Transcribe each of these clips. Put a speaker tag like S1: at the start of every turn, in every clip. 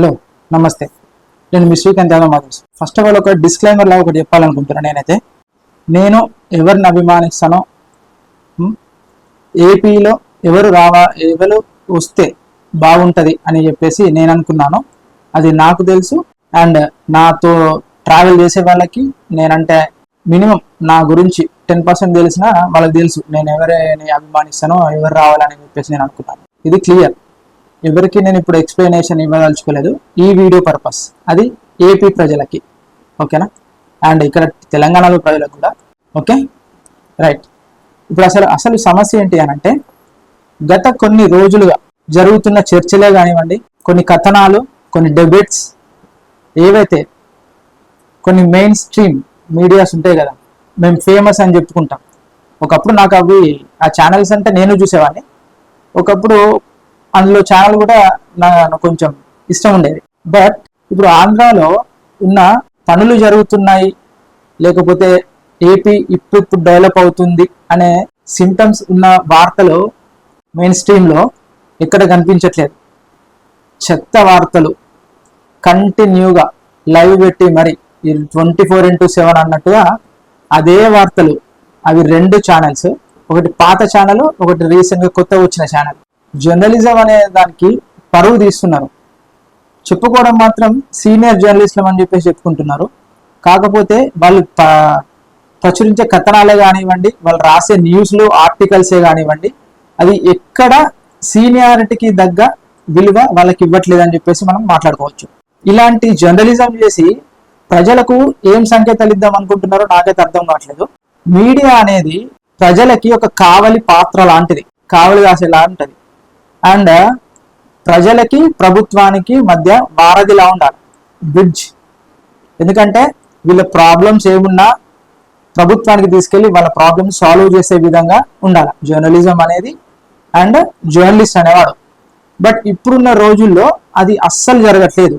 S1: Hello నమస్తే. నేను మీ Srikanth Yadav Madhav. First of all ఒక డిస్క్లైమర్ లాగా ఒకటి చెప్పాలనుకుంటున్నాను నేనైతే. నేను ఎవరిని అభిమానిస్తానో ఏపీలో ఎవరు రావా ఎవరు వస్తే బాగుంటుంది అని చెప్పేసి నేను అనుకున్నాను. అది నాకు తెలుసు. అండ్ నాతో ట్రావెల్ చేసే వాళ్ళకి నేనంటే మినిమం నా గురించి టెన్ పర్సెంట్ తెలిసినా వాళ్ళకి తెలుసు. నేను ఎవరిని అభిమానిస్తానో ఎవరు రావాలని చెప్పేసి నేను అనుకున్నాను. ఇది క్లియర్ ఎవరికి నేను ఇప్పుడు ఎక్స్ప్లెనేషన్ ఇవ్వదలుచుకోలేదు. ఈ వీడియో పర్పస్ అది ఏపీ ప్రజలకి. ఓకేనా? అండ్ ఇక్కడ తెలంగాణలో ప్రజలకు కూడా. ఓకే? రైట్ ఇప్పుడు అసలు అసలు సమస్య ఏంటి అని అంటే గత కొన్ని రోజులుగా జరుగుతున్న చర్చలే కానివ్వండి కొన్ని కథనాలు కొన్ని డెబేట్స్ ఏవైతే కొన్ని మెయిన్ స్ట్రీమ్ మీడియాస్ ఉంటాయి కదా మేము ఫేమస్ అని చెప్పుకుంటాం. ఒకప్పుడు నాకు అవి ఆ ఛానల్స్ అంటే నేను చూసేవాడిని. ఒకప్పుడు అందులో ఛానల్ కూడా నాకు కొంచెం ఇష్టం ఉండేది. బట్ ఇప్పుడు ఆంధ్రాలో ఉన్న పనులు జరుగుతున్నాయి. లేకపోతే ఏపీ ఇప్పుడు ఇప్పుడు డెవలప్ అవుతుంది అనే సిమ్టమ్స్ ఉన్న వార్తలు మెయిన్ స్ట్రీమ్లో ఎక్కడ కనిపించట్లేదు. చెత్త వార్తలు కంటిన్యూగా లైవ్ పెట్టి మరి ట్వంటీ ఫోర్ ఇంటూ సెవెన్ అన్నట్టుగా అదే వార్తలు. అవి రెండు ఛానల్స్ ఒకటి పాత ఛానల్ ఒకటి రీసెంట్గా కొత్త వచ్చిన ఛానల్ జర్నలిజం అనే దానికి పరువు తీస్తున్నారు. చెప్పుకోవడం మాత్రం సీనియర్ జర్నలిస్టులు అని చెప్పేసి చెప్పుకుంటున్నారు. కాకపోతే వాళ్ళు ప్రచురించే కథనాలే కానివ్వండి వాళ్ళు రాసే న్యూస్లు ఆర్టికల్సే కానివ్వండి అది ఎక్కడ సీనియారిటీకి దగ్గ విలువ వాళ్ళకి ఇవ్వట్లేదు అని చెప్పేసి మనం మాట్లాడుకోవచ్చు. ఇలాంటి జర్నలిజం చేసి ప్రజలకు ఏం సంకేతాలు ఇద్దాం అనుకుంటున్నారో నాకైతే అర్థం కావట్లేదు. మీడియా అనేది ప్రజలకి ఒక కావలి పాత్ర లాంటిది. కావలి కాసేలా ఉంటుంది అండ్ ప్రజలకి ప్రభుత్వానికి మధ్య వారధిలా ఉండాలి. బ్రిడ్జ్. ఎందుకంటే వీళ్ళ ప్రాబ్లమ్స్ ఏమున్నా ప్రభుత్వానికి తీసుకెళ్ళి వాళ్ళ ప్రాబ్లమ్స్ సాల్వ్ చేసే విధంగా ఉండాలి. జర్నలిజం అనేది అండ్ జర్నలిస్ట్ అనేవాడు. బట్ ఇప్పుడున్న రోజుల్లో అది అస్సలు జరగట్లేదు.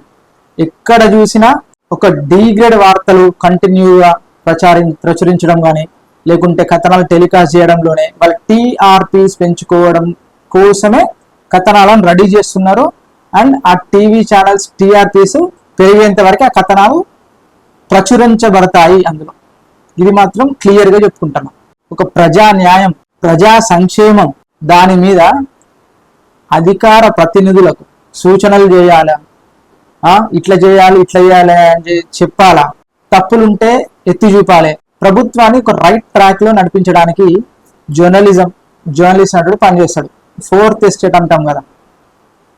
S1: ఎక్కడ చూసినా ఒక డీగ్రేడ్ వార్తలు కంటిన్యూగా ప్రచారి ప్రచురించడం కానీ లేకుంటే కథనాలు టెలికాస్ట్ చేయడంలోనే వాళ్ళ టీఆర్పీస్ పెంచుకోవడం కోసమే కథనాలను రెడీ చేస్తున్నారు. అండ్ ఆ టీవీ ఛానల్స్ టీఆర్పీస్ పెరిగేంత వరకు ఆ కథనాలు ప్రచురించబడతాయి అందులో. ఇది మాత్రం క్లియర్గా చెప్పుకుంటున్నాం ఒక ప్రజా న్యాయం ప్రజా సంక్షేమం దాని మీద అధికార ప్రతినిధులకు సూచనలు చేయాలా? ఇట్లా చేయాలి ఇట్లా చేయాలి అని చెప్పాలా? తప్పులుంటే ఎత్తి చూపాలి. ప్రభుత్వాన్ని ఒక రైట్ ట్రాక్లో నడిపించడానికి జర్నలిజం జర్నలిస్ట్ నటుడు పనిచేస్తాడు. ఫోర్త్ ఎస్టేట్ అంటాం కదా.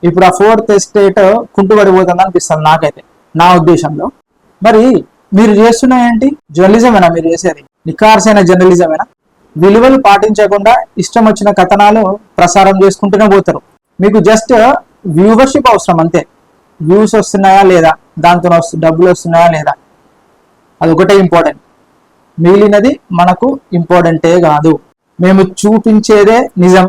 S1: ఇప్పుడు ఆ ఫోర్త్ ఎస్టేట్ కుంటుపడిపోతుంది అనిపిస్తుంది నాకైతే నా ఉద్దేశంలో. మరి మీరు చేస్తున్న ఏంటి? జర్నలిజమేనా మీరు చేసేది? నికార్సైన జర్నలిజమేనా? విలువలు పాటించకుండా ఇష్టం వచ్చిన కథనాలు ప్రసారం చేసుకుంటూనే పోతారు. మీకు జస్ట్ వ్యూవర్షిప్ అవసరం అంతే. వ్యూస్ వస్తున్నాయా లేదా? దాంతో డబ్బులు వస్తున్నాయా లేదా? అదొకటే ఇంపార్టెంట్. మిగిలినది మనకు ఇంపార్టెంటే కాదు. మేము చూపించేదే నిజం.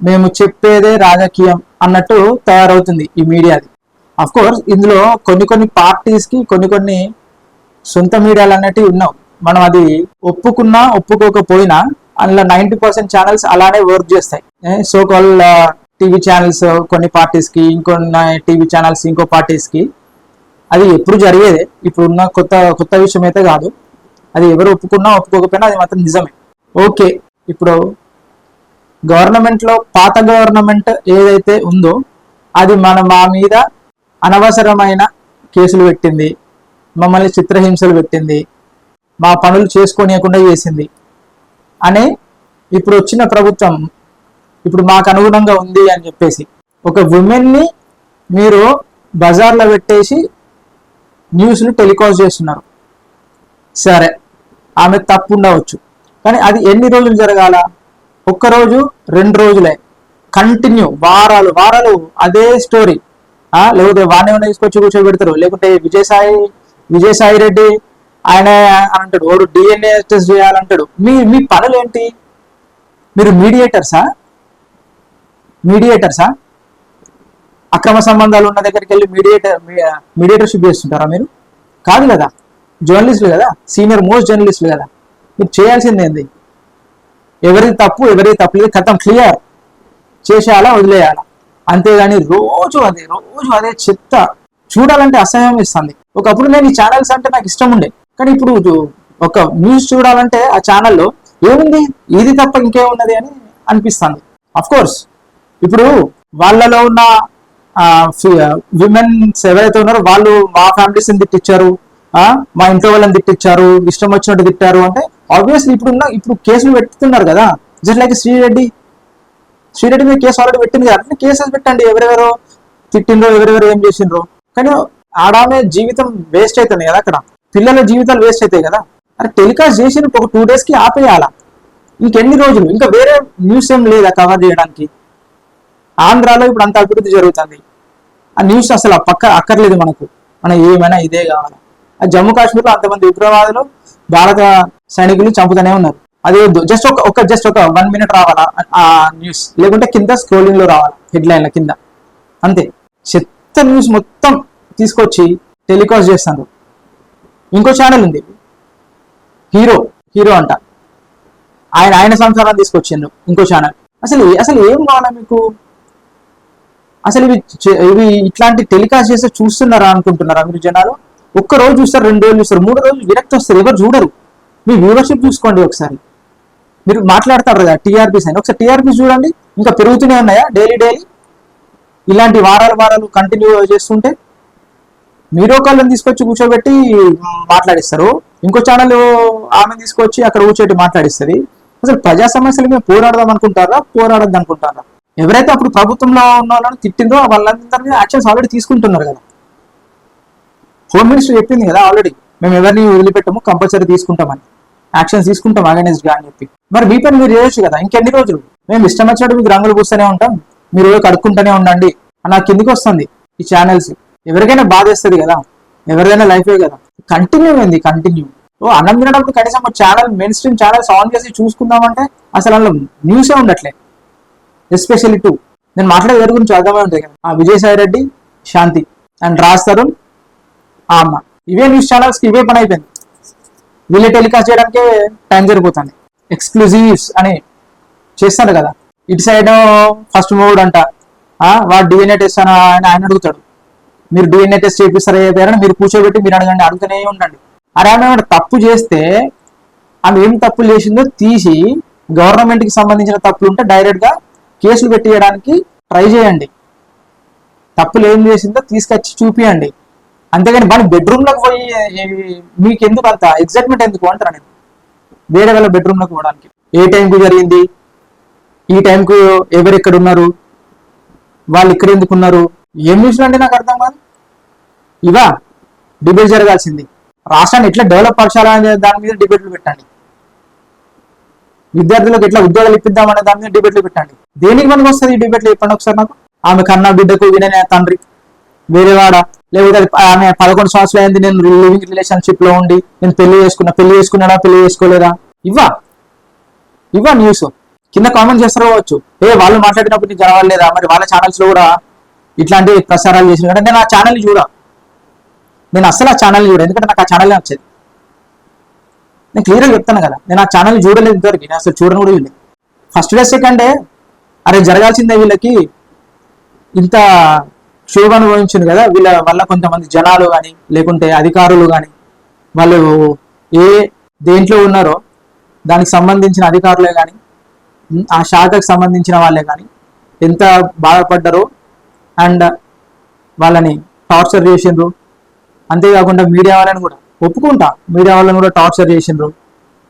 S1: మేము చెప్పేదే రాజకీయం అన్నట్టు తయారవుతుంది ఈ మీడియాది. అఫ్ కోర్స్ ఇందులో కొన్ని కొన్ని పార్టీస్కి కొన్ని కొన్ని సొంత మీడియాలు అనేటివి ఉన్నాం. మనం అది ఒప్పుకున్నా ఒప్పుకోకపోయినా అందులో నైంటీ పర్సెంట్ ఛానల్స్ అలానే వర్క్ చేస్తాయి. So call uh, TV channels కొన్ని పార్టీస్కి ఇంకొన్ని టీవీ ఛానల్స్ ఇంకో పార్టీస్కి. అది ఎప్పుడు జరిగేదే. ఇప్పుడు ఉన్న కొత్త కొత్త విషయం అయితే కాదు. అది ఎవరు ఒప్పుకున్నా ఒప్పుకోకపోయినా అది మాత్రం నిజమే. ఓకే ఇప్పుడు గవర్నమెంట్లో పాత గవర్నమెంట్ ఏదైతే ఉందో అది మన మా మీద అనవసరమైన కేసులు పెట్టింది మమ్మల్ని చిత్రహింసలు పెట్టింది మా పనులు చేసుకోనియకుండా చేసింది అని ఇప్పుడు వచ్చిన ప్రభుత్వం ఇప్పుడు మాకు అనుగుణంగా ఉంది అని చెప్పేసి ఒక ఉమెన్ని మీరు బజార్లో పెట్టేసి న్యూస్ని టెలికాస్ట్ చేస్తున్నారు. సరే ఆమె తప్పు ఉండవచ్చు. కానీ అది ఎన్ని రోజులు జరగాల? ఒక్క రోజు రెండు రోజులే. కంటిన్యూ వారాలు వారాలు అదే స్టోరీ ఆ లేకపోతే వాడిని ఏమైనా తీసుకొచ్చి కూర్చోబెడతారు. లేకుంటే విజయసాయి విజయసాయి రెడ్డి ఆయన అంటాడు. వాడు డిఎన్ఏ టెస్ట్ చేయాలంటాడు. మీ మీ పనులు ఏంటి మీరు మీడియేటర్సా మీడియేటర్సా అక్రమ సంబంధాలు ఉన్న దగ్గరికి వెళ్ళి మీడియేటర్ మీడియేటర్షిప్ చేస్తుంటారా మీరు? కాదు కదా. జర్నలిస్టులు కదా. సీనియర్ మోస్ట్ జర్నలిస్టులు కదా. మీరు చేయాల్సింది ఏంది? ఎవరిది తప్పు ఎవరిది తప్పు లేదు కథం క్లియర్ చేసేయాలా వదిలేయాలా? అంతేగాని రోజు అదే రోజు అదే చెత్త. చూడాలంటే అసహ్యం ఇస్తుంది ఒకప్పుడు నేను ఈ ఛానల్స్ అంటే నాకు ఇష్టం ఉండే. కానీ ఇప్పుడు ఒక న్యూస్ చూడాలంటే ఆ ఛానల్లో ఏముంది? ఇది తప్ప ఇంకేమున్నది అని అనిపిస్తుంది. అఫ్ కోర్స్ ఇప్పుడు వాళ్ళలో ఉన్న విమెన్స్ ఎవరైతే ఉన్నారో వాళ్ళు మా ఫ్యామిలీస్ తిట్టించారు మా ఇంట్లో వాళ్ళని తిట్టించారు ఇష్టం వచ్చినట్టు తిట్టారు అంటే ఆబ్వియస్లీ ఇప్పుడు ఉన్న ఇప్పుడు కేసులు పెట్టుతున్నారు కదా. Just like Sri Reddy. శ్రీరెడ్డి మీద కేసు ఆల్రెడీ పెట్టింది కదా అన్ని కేసెస్ పెట్టండి. ఎవరెవరో తిట్టిండ్రో ఎవరెవరు ఏం చేసిండ్రో. కానీ ఆడామే జీవితం వేస్ట్ అవుతుంది కదా అక్కడ. పిల్లల జీవితాలు వేస్ట్ అవుతాయి కదా. అరే టెలికాస్ట్ చేసి ఒక టూ డేస్కి ఆపేయాలా. ఇంకెన్ని రోజులు? ఇంకా వేరే న్యూస్ ఏం లేదా కవర్ చేయడానికి? ఆంధ్రాలో ఇప్పుడు అంత అభివృద్ధి జరుగుతుంది. ఆ న్యూస్ అసలు ఆ పక్క అక్కర్లేదు మనకు. మన ఏమైనా ఇదే కావాలి? జమ్మూ కాశ్మీర్లో అంతమంది ఉగ్రవాదులు భారత సైనికులు చంపుతూనే ఉన్నారు. అది జస్ట్ ఒక ఒక జస్ట్ ఒక వన్ మినిట్ రావాలా? ఆ న్యూస్ లేకుంటే కింద స్క్రోలింగ్లో రావాలి? హెడ్లైన్ల కింద. అంతే. చెత్త న్యూస్ మొత్తం తీసుకొచ్చి టెలికాస్ట్ చేస్తారు ఇంకో ఛానల్ ఉంది. హీరో హీరో అంట. ఆయన ఆయన సంసారాన్ని తీసుకొచ్చిండ్రు. ఇంకో ఛానల్ అసలు అసలు ఏం కావాలా మీకు? అసలు ఇవి ఇవి ఇట్లాంటి టెలికాస్ట్ చేస్తే చూస్తున్నారా అనుకుంటున్నారా మీరు జనాలు? ఒక్క రోజు చూస్తారు రెండు రోజులు చూస్తారు మూడు రోజులు విరక్తి వస్తారు ఎవరు చూడరు. మీ వ్యూవర్షిప్ చూసుకోండి ఒకసారి. మీరు మాట్లాడతారు కదా టీఆర్పీస్ అని. ఒకసారి టీఆర్పీస్ చూడండి ఇంకా పెరుగుతూనే ఉన్నాయా డైలీ డైలీ? ఇలాంటి వారాలు వారాలు కంటిన్యూ చేస్తుంటే మీరు ఒకళ్ళని తీసుకొచ్చి కూర్చోబెట్టి మాట్లాడిస్తారు. ఇంకో ఛానల్ ఆమె తీసుకొచ్చి అక్కడ కూర్చోబెట్టి మాట్లాడిస్తుంది అసలు ప్రజా సమస్యల మీద పోరాడదాం అనుకుంటారా పోరాడద్దు అనుకుంటారా? ఎవరైతే అప్పుడు ప్రభుత్వంలో ఉన్న వాళ్ళని తిట్టిందో వాళ్ళందరినీ యాక్షన్స్ ఆల్రెడీ తీసుకుంటున్నారు కదా. హోమ్ మినిస్టర్ చెప్పింది కదా ఆల్రెడీ మేము ఎవరిని వదిలిపెట్టము కంపల్సరీ తీసుకుంటామని. యాక్షన్స్ తీసుకుంటాం అగైనెస్ట్గా అని చెప్పి. మరి మీ పని మీరు చేయొచ్చు కదా ఇంకెన్ని రోజులు? మేము ఇష్టం వచ్చినట్టు మీకు రంగులు పూస్తూనే ఉంటాం మీరు కడుక్కుంటూనే ఉండండి. అని నాకు కిందికి వస్తుంది ఈ ఛానల్స్ ఎవరికైనా బాధేస్తుంది కదా ఎవరిదైనా లైఫే కదా. కంటిన్యూ అయింది కంటిన్యూ ఓ అన్నం తినడం కనీసం ఒక channel mainstream channels on చేసి చూసుకుందామంటే అసలు అందులో న్యూసే ఉండట్లే. ఎస్పెషల్లీ టూ నేను మాట్లాడే ఎవరి గురించి అర్థమై ఉంటుంది కదా. ఆ విజయసాయి రెడ్డి శాంతి అండ్ రాజ్ తరుణ్ అమ్మ ఇవే న్యూస్ ఛానల్స్కి ఇవే పని అయిపోయింది. వీళ్ళే టెలికాస్ట్ చేయడానికే టైం జరిపోతుంది ఎక్స్క్లూజివ్స్ అని చేస్తారు కదా. ఇటు సైడ్ ఫస్ట్ మూడ్ అంట. వాడు డిఎన్ఏ టెస్ట్ అని ఆయన ఆయన అడుగుతాడు. మీరు డిఎన్ఏ టెస్ట్ చేపిస్తారా చేయాలని మీరు కూర్చోబెట్టి మీరు అడగండి అడుగుతూనే ఉండండి. అరే ఆమె తప్పు చేస్తే ఆమె ఏం తప్పులు చేసిందో తీసి గవర్నమెంట్కి సంబంధించిన తప్పులు ఉంటే డైరెక్ట్గా కేసులు పెట్టేయడానికి ట్రై చేయండి. తప్పులు ఏం చేసిందో తీసుకొచ్చి చూపియండి. అంతేగాని మన బెడ్రూమ్లోకి పోయి మీకు ఎందుకు అంత ఎగ్జైట్మెంట్ ఎందుకు అంటారా నేను? వేరే వాళ్ళ బెడ్రూమ్లోకి పోవడానికి. ఏ టైంకు జరిగింది? ఈ టైంకు ఎవరు ఇక్కడ ఉన్నారు? వాళ్ళు ఇక్కడ ఎందుకు ఉన్నారు? ఏం న్యూస్లు అంటే నాకు అర్థం కాదు. ఇవా డిబేట్ జరగాల్సింది. రాష్ట్రాన్ని ఎట్లా డెవలప్ పరచాలనే దాని మీద డిబేట్లు పెట్టండి. విద్యార్థులకు ఎట్లా ఉద్యోగాలు ఇప్పిద్దామనే దాని మీద డిబేట్లు పెట్టండి. దేనికి మనకు వస్తుంది ఈ డిబేట్లు చెప్పండి ఒకసారి నాకు. ఆమె కన్నా బిడ్డకు విననే తండ్రి. వేరేవాడ? లేకపోతే ఆమె పదకొండు సంవత్సరాలు అయింది నేను లివింగ్ రిలేషన్షిప్లో ఉండి నేను పెళ్ళి చేసుకున్నా పెళ్ళి చేసుకున్నాడా పెళ్ళి చేసుకోలేదా? ఇవ్వా. ఇవ్వా న్యూస్ కింద కామెంట్ చేస్తారు కావచ్చు. ఏ వాళ్ళు మాట్లాడినప్పుడు నీకు కనవలేదా మరి వాళ్ళ ఛానల్స్లో కూడా ఇట్లాంటి ప్రసారాలు చేసిన అంటే నేను ఆ ఛానల్ చూడ. నేను అస్సలు ఆ ఛానల్ చూడ. ఎందుకంటే నాకు ఆ ఛానల్ నచ్చేది. నేను క్లియర్గా చెప్తాను కదా. నేను ఆ ఛానల్ చూడలేదు ఇంతవరకు. నేను అసలు చూడను కూడా వీళ్ళు ఫస్ట్ డే సెకండ్ డే అరే జరగాల్సిందే వీళ్ళకి. ఇంత క్షోభ అనుభవించింది కదా వీళ్ళ వల్ల కొంతమంది జనాలు కానీ లేకుంటే అధికారులు కానీ వాళ్ళు ఏ దేంట్లో ఉన్నారో దానికి సంబంధించిన అధికారులే కానీ ఆ శాఖకు సంబంధించిన వాళ్ళే కానీ ఎంత బాధపడ్డారో అండ్ వాళ్ళని టార్చర్ చేసిండ్రు. అంతేకాకుండా మీడియా వాళ్ళని కూడా ఒప్పుకుంటా మీడియా వాళ్ళని కూడా టార్చర్ చేసిండ్రు.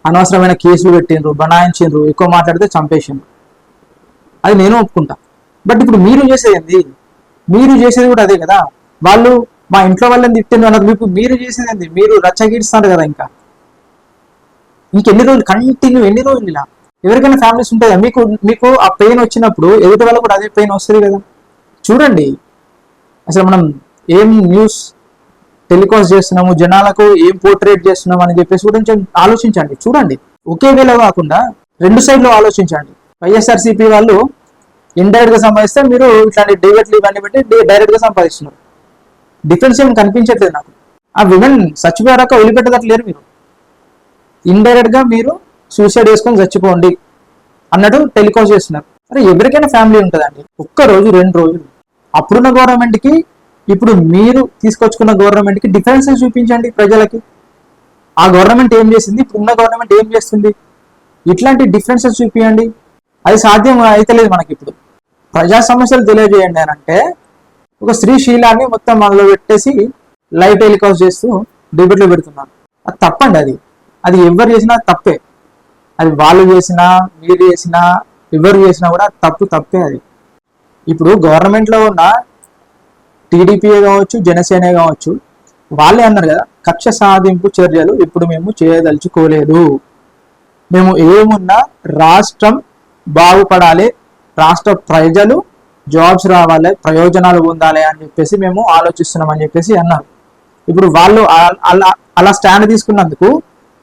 S1: అనవసరమైన కేసులు పెట్టిండ్రు బనాయించిండ్రు ఎక్కువ మాట్లాడితే చంపేసిండ్రు. అది నేను ఒప్పుకుంటా. బట్ ఇప్పుడు మీరు చేసేది ఏంది? మీరు చేసేది కూడా అదే కదా? వాళ్ళు మా ఇంట్లో వాళ్ళని తిట్టింది అన్నారు మీకు మీరు చేసేది ఏంది? మీరు రచ్చగీడుస్తున్నారు కదా ఇంకా. ఇంకెన్ని రోజులు కంటిన్యూ ఎన్ని రోజులు ఇలా? ఎవరికైనా ఫ్యామిలీస్ ఉంటాయా? మీకు మీకు ఆ పెయిన్ వచ్చినప్పుడు ఎదుటి వాళ్ళకు కూడా అదే పెయిన్ వస్తుంది కదా? చూడండి. అసలు మనం ఏం న్యూస్ టెలికాస్ట్ చేస్తున్నాము? జనాలకు ఏం పోర్ట్రేట్ చేస్తున్నాము? అని చెప్పేసి కూడా కొంచెం ఆలోచించండి. చూడండి. ఒకే వేళ కాకుండా రెండు సైడ్లో ఆలోచించండి. వైఎస్ఆర్సీపీ వాళ్ళు ఇండైరెక్ట్గా సంపాదిస్తే మీరు ఇట్లాంటి డైరెక్ట్లు ఇవన్నీ పెట్టి డైరెక్ట్గా సంపాదిస్తున్నారు. డిఫరెన్స్ ఏం కనిపించట్లేదు నాకు. ఆ విమెన్ చచ్చిపోయాక వదిలిపెట్టదట్లేరు మీరు. ఇండైరెక్ట్గా మీరు సూసైడ్ చేసుకొని చచ్చిపోండి అన్నట్టు టెలికాస్ట్ చేస్తున్నారు. అరే ఎవరికైనా ఫ్యామిలీ ఉంటుందండి. ఒక్క రోజు రెండు రోజులు. అప్పుడున్న గవర్నమెంట్కి ఇప్పుడు మీరు తీసుకొచ్చుకున్న గవర్నమెంట్కి డిఫరెన్సెస్ చూపించండి ప్రజలకి? ఆ గవర్నమెంట్ ఏం చేసింది? ఇప్పుడు ఉన్న గవర్నమెంట్ ఏం చేస్తుంది? ఇట్లాంటి డిఫరెన్సెస్ చూపించండి అది సాధ్యం అయితలేదు మనకి ఇప్పుడు. ప్రజా సమస్యలు తెలియజేయండి అని అంటే ఒక స్త్రీ శీలాన్ని మొత్తం అందులో పెట్టేసి లైవ్ టెలికాస్ట్ చేస్తూ డిబేట్లు పెడుతున్నారు అది తప్పండి అది. అది ఎవరు చేసినా తప్పే. అది వాళ్ళు చేసినా మీరు చేసినా ఎవరు చేసినా కూడా తప్పు తప్పే అది. ఇప్పుడు గవర్నమెంట్లో ఉన్న టీడీపీఏ కావచ్చు జనసేన కావచ్చు వాళ్ళే అన్నారు కదా కక్ష సాధింపు చర్యలు ఇప్పుడు మేము చేయదలుచుకోలేదు. మేము ఏమున్నా రాష్ట్రం బాగుపడాలి రాష్ట్ర ప్రజలు జాబ్స్ రావాలి ప్రయోజనాలు పొందాలి అని చెప్పేసి మేము ఆలోచిస్తున్నాం అని చెప్పేసి అన్నారు. ఇప్పుడు వాళ్ళు అలా అలా స్టాండ్ తీసుకున్నందుకు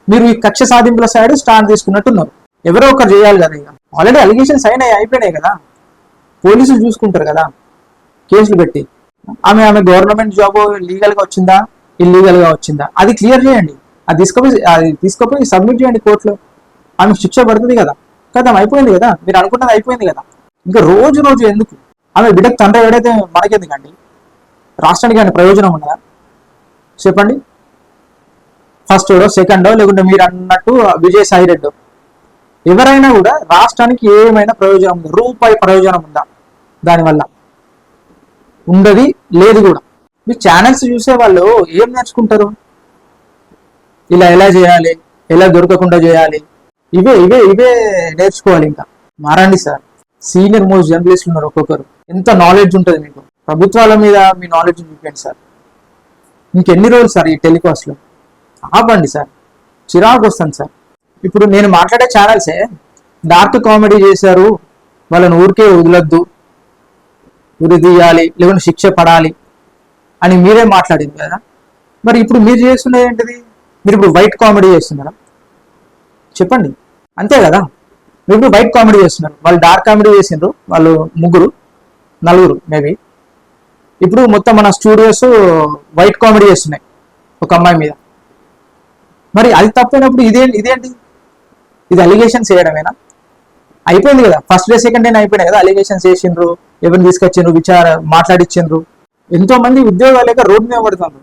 S1: మీరు ఈ కక్ష సాధింపుల సైడ్ స్టాండ్ తీసుకున్నట్టున్నారు. ఎవరో ఒకరు చేయాలి కదా ఇక. ఆల్రెడీ అలిగేషన్స్ అయినాయి అయిపోయినాయి కదా. పోలీసులు చూసుకుంటారు కదా. కేసులు పెట్టి. ఆమె ఆమె గవర్నమెంట్ జాబ్ లీగల్గా వచ్చిందా? ఇల్లీగల్గా వచ్చిందా? అది క్లియర్ చేయండి. అది తీసుకుపోయి అది తీసుకుపోయి సబ్మిట్ చేయండి కోర్టులో. ఆమె శిక్ష పడుతుంది కదా. కదా అయిపోయింది కదా. మీరు అనుకున్నది అయిపోయింది కదా. ఇంకా రోజు రోజు ఎందుకు? ఆమె బిడ్డకు తండ్రి ఎవడైతే మనకెందుకండి? రాష్ట్రానికి కానీ ప్రయోజనం ఉన్నదా చెప్పండి. ఫస్ట్ సెకండో లేకుంటే మీరు అన్నట్టు విజయసాయి రెడ్డి. ఎవరైనా కూడా రాష్ట్రానికి ఏమైనా ప్రయోజనం ఉందా? రూపాయి ప్రయోజనం ఉందా? దానివల్ల ఉండదు లేదు కూడా. మీ ఛానల్స్ చూసే వాళ్ళు ఏం నేర్చుకుంటారు? ఇలా ఎలా చేయాలి? ఎలా దొరకకుండా చేయాలి? ఇవే ఇవే ఇవే నేర్చుకోవాలి ఇంకా. మారండి సార్. సీనియర్ మోస్ట్ జర్నలిస్టులు ఉన్నారు ఒక్కొక్కరు. ఎంత నాలెడ్జ్ ఉంటుంది మీకు? ప్రభుత్వాల మీద మీ నాలెడ్జ్ చూపించండి సార్. మీకు ఎన్ని రోజులు సార్ ఈ టెలికాస్ట్లో ఆపండి సార్. చిరాకు వస్తాను సార్. ఇప్పుడు నేను మాట్లాడే ఛానల్సే డార్క్ కామెడీ చేశారు వాళ్ళని ఊరికే వదలొద్దు ఉరి తీయాలి లేకుంటే శిక్ష పడాలి అని మీరే మాట్లాడింది కదా. మరి ఇప్పుడు మీరు చేస్తున్నది ఏంటిది? మీరు ఇప్పుడు వైట్ కామెడీ చేస్తున్నారా? చెప్పండి. అంతే కదా? ఇప్పుడు వైట్ కామెడీ చేస్తున్నారు వాళ్ళు డార్క్ కామెడీ చేసిండ్రు. వాళ్ళు ముగ్గురు నలుగురు మేబీ. ఇప్పుడు మొత్తం మన స్టూడియోస్ వైట్ కామెడీ చేస్తున్నాయి ఒక అమ్మాయి మీద. మరి అది తప్పైనప్పుడు ఇదే ఇదేంటి? ఇది అలిగేషన్స్ చేయడమేనా అయిపోయింది కదా. ఫస్ట్ డే సెకండ్ డే అయిపోయినాయి కదా అలిగేషన్స్ చేసిండ్రు ఎవరిని తీసుకొచ్చిండ్రు విచార మాట్లాడిచ్చిండ్రు. ఎంతో మంది ఉద్యోగాలు లేక రోడ్డు మీద పడుతున్నారు.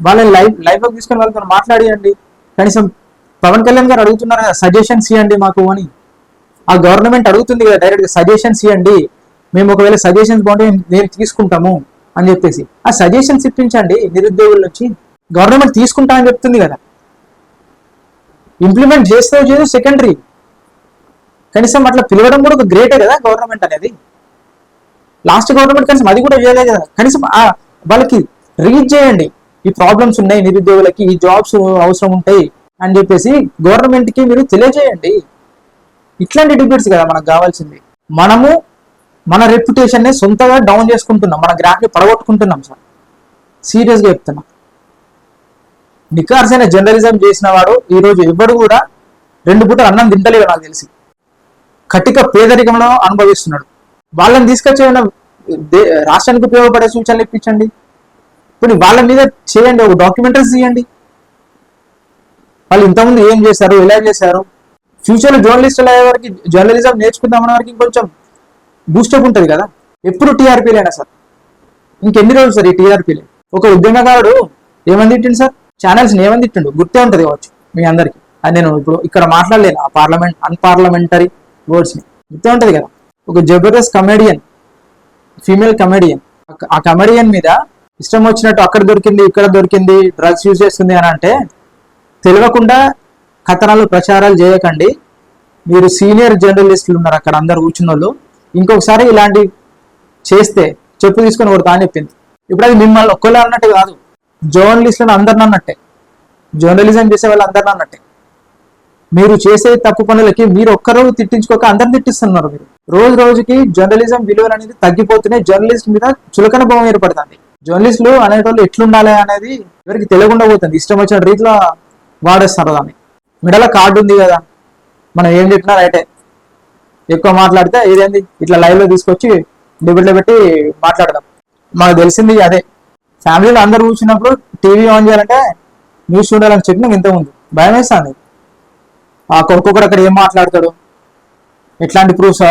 S1: వాళ్ళని లైఫ్ లైఫ్లోకి తీసుకొని వాళ్ళతో మాట్లాడియండి. కనీసం పవన్ కళ్యాణ్ గారు అడుగుతున్నారు కదా సజెషన్స్ ఇవ్వండి మాకు అని. ఆ గవర్నమెంట్ అడుగుతుంది కదా డైరెక్ట్గా సజెషన్స్ ఇవ్వండి మేము ఒకవేళ సజెషన్స్ బాగుంటే మేము- తీసుకుంటాము అని చెప్పేసి. ఆ సజెషన్స్ ఇప్పించండి నిరుద్యోగుల నుంచి. గవర్నమెంట్ తీసుకుంటా అని చెప్తుంది కదా. ఇంప్లిమెంట్ చేస్తే చేయదు సెకండరీ కనీసం అట్లా పిలవడం కూడా ఒక గ్రేటే కదా గవర్నమెంట్ అనేది. లాస్ట్ గవర్నమెంట్ కనీసం అది కూడా చేయలేదు కదా. కనీసం వాళ్ళకి రీచ్ చేయండి. ఈ ప్రాబ్లమ్స్ ఉన్నాయి నిరుద్యోగులకి ఈ జాబ్స్ అవసరం ఉంటాయి. అని చెప్పేసి గవర్నమెంట్కి మీరు తెలియజేయండి. ఇట్లాంటి డిబేట్స్ కదా మనకు కావాల్సింది. మనము మన రెప్యుటేషన్ని సొంతగా డౌన్ చేసుకుంటున్నాం. మన గ్రాఫ్ని పడగొట్టుకుంటున్నాం సార్ సీరియస్గా చెప్తున్నా. నికార్సైన జర్నలిజం చేసిన వాడు ఈ రోజు ఎవడు కూడా రెండు పూటలు అన్నం తింటలేదు నాకు తెలిసి. కటిక పేదరికంలో అనుభవిస్తున్నాడు. వాళ్ళని తీసుకొచ్చి ఏమైనా దే- రాష్ట్రానికి ఉపయోగపడే సూచనలు ఇప్పించండి. ఇప్పుడు వాళ్ళ మీద చేయండి ఒక డాక్యుమెంటరీస్ తీయండి. వాళ్ళు ఇంతకుముందు ఏం చేశారు ఎలా చేశారు? ఫ్యూచర్లో జర్నలిస్టులు అయ్యే వరకు జర్నలిజం నేర్చుకుందామనే వరకు ఇంకొంచెం బూస్టప్ ఉంటుంది కదా. ఎప్పుడు టీఆర్పీలైనా సార్. ఇంకెన్ని రోజులు సార్ ఈ టీఆర్పీలే ఒక ఉద్యమకారుడు ఏమని తిట్టిండు సార్? ఛానల్స్ ఏమని తిట్టిండు? గుర్తే ఉంటుంది కావచ్చు మీ అందరికి. అది నేను ఇప్పుడు ఇక్కడ మాట్లాడలేను ఆ పార్లమెంట్ అన్పార్లమెంటరీ వర్డ్స్ని గుర్తే ఉంటుంది కదా. ఒక జబర్దస్త్ కమెడియన్ ఫీమేల్ కమెడియన్ ఆ కమెడియన్ మీద ఇష్టం వచ్చినట్టు అక్కడ దొరికింది ఇక్కడ దొరికింది డ్రగ్స్ యూజ్ చేస్తుంది అని అంటే తెలియకుండా కథనాలు ప్రచారాలు చేయకండి. మీరు సీనియర్ జర్నలిస్టులు ఉన్నారు అక్కడ అందరు కూర్చున్న వాళ్ళు ఇంకొకసారి ఇలాంటి చేస్తే చెప్పు తీసుకొని ఒకటి అని చెప్పింది. ఇప్పుడు అది మిమ్మల్ని ఒక్కళ్ళు అన్నట్టు కాదు. జర్నలిస్టులను అందరిని అన్నట్టే. జర్నలిజం చేసే వాళ్ళు అందరిని అన్నట్టే. మీరు చేసే తప్పు పనులకి మీరు ఒక్కరు తిట్టించుకోక అందరిని తిట్టిస్తున్నారు మీరు. రోజు రోజుకి జర్నలిజం విలువలు అనేది తగ్గిపోతున్నాయి. జర్నలిస్ట్ మీద చులకన భావం ఏర్పడుతుంది. జర్నలిస్టులు అనేటోళ్ళు ఎట్లుండాలి అనేది ఎవరికి తెలియకుండా పోతుంది. ఇష్టం వచ్చిన రీతిలో వాడేస్తారు దాన్ని. మిడల కార్డు ఉంది కదా. మనం ఏం చెప్పినా రైటే. ఎక్కువ మాట్లాడితే ఇదేంది? ఇట్లా లైవ్లో తీసుకొచ్చి డిబేట్లో పెట్టి మాట్లాడదాం. మాకు తెలిసింది అదే. ఫ్యామిలీలో అందరు కూర్చున్నప్పుడు టీవీ ఆన్ చేయాలంటే న్యూస్ చూడాలని చెప్పి నాకు ఇంతకుముందు భయం వేస్తుంది. ఆ ఒక్కొక్కడు అక్కడ ఏం మాట్లాడతాడు? ఎట్లాంటి ప్రూఫ్స్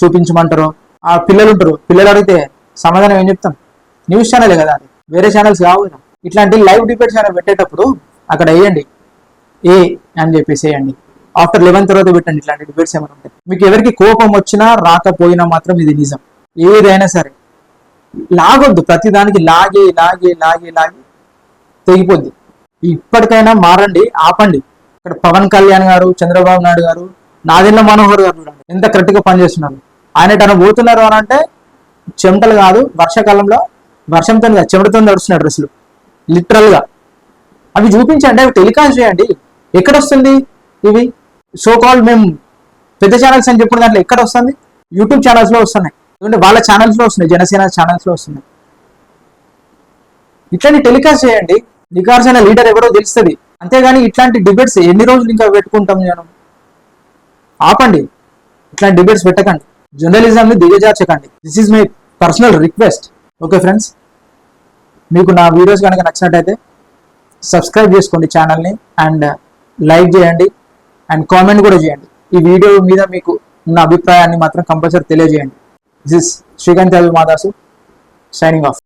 S1: చూపించమంటారు? ఆ పిల్లలు ఉంటారు. పిల్లలు అడిగితే సమాధానం ఏం చెప్తాం? న్యూస్ ఛానల్ కదా అది. వేరే ఛానల్స్ కావు ఇట్లాంటి లైవ్ డిబేట్ ఛానల్ పెట్టేటప్పుడు అక్కడ వేయండి. ఏ అని చెప్పేసి వేయండి. ఆఫ్టర్ లెవెన్ తర్వాత పెట్టండి ఇట్లాంటి డిబేట్స్ ఏమైనా ఉంటాయి మీకు ఎవరికి కోపం వచ్చినా రాకపోయినా మాత్రం ఇది నిజం. ఏదైనా సరే. లాగొద్దు. ప్రతి దానికి లాగే లాగే లాగే లాగి తెగిపోద్ది. ఇప్పటికైనా మారండి ఆపండి. ఇక్కడ పవన్ కళ్యాణ్ గారు చంద్రబాబు నాయుడు గారు నాదిన్న మనోహర్ గారు చూడండి. ఎంత కరెక్ట్గా పనిచేస్తున్నారు. ఆయన తన పోతున్నారు అని అంటే చెమటలు కాదు వర్షాకాలంలో వర్షంతో కాదు, చెమటతో నడుస్తున్నాడు డ్రెస్సులు. లిటరల్గా. అవి చూపించండి అవి టెలికాస్ట్ చేయండి. ఎక్కడ వస్తుంది ఇవి సో కాల్ మేము పెద్ద ఛానల్స్ అని చెప్పిన దాంట్లో ఎక్కడ వస్తుంది యూట్యూబ్ ఛానల్స్లో వస్తున్నాయి. ఎందుకంటే వాళ్ళ ఛానల్స్లో వస్తున్నాయి. జనసేన ఛానల్స్లో వస్తున్నాయి. ఇట్లాంటి టెలికాస్ట్ చేయండి. నికార్సైన లీడర్ ఎవరో తెలుస్తుంది. అంతేగాని ఇట్లాంటి డిబేట్స్ ఎన్ని రోజులు ఇంకా పెట్టుకుంటాం నేను ఆపండి. ఇట్లాంటి డిబేట్స్ పెట్టకండి. జర్నలిజంని దిగజార్చకండి. This is my personal request okay friends మీకు నా వీడియోస్ కనుక నచ్చినట్టయితే సబ్స్క్రైబ్ చేసుకోండి ఛానల్ని అండ్ లైక్ చేయండి అండ్ కామెంట్ కూడా చేయండి. ఈ వీడియో మీద మీకు ఉన్న అభిప్రాయాన్ని మాత్రం కంపల్సరీ తెలియజేయండి. This Srikanth Madasu signing off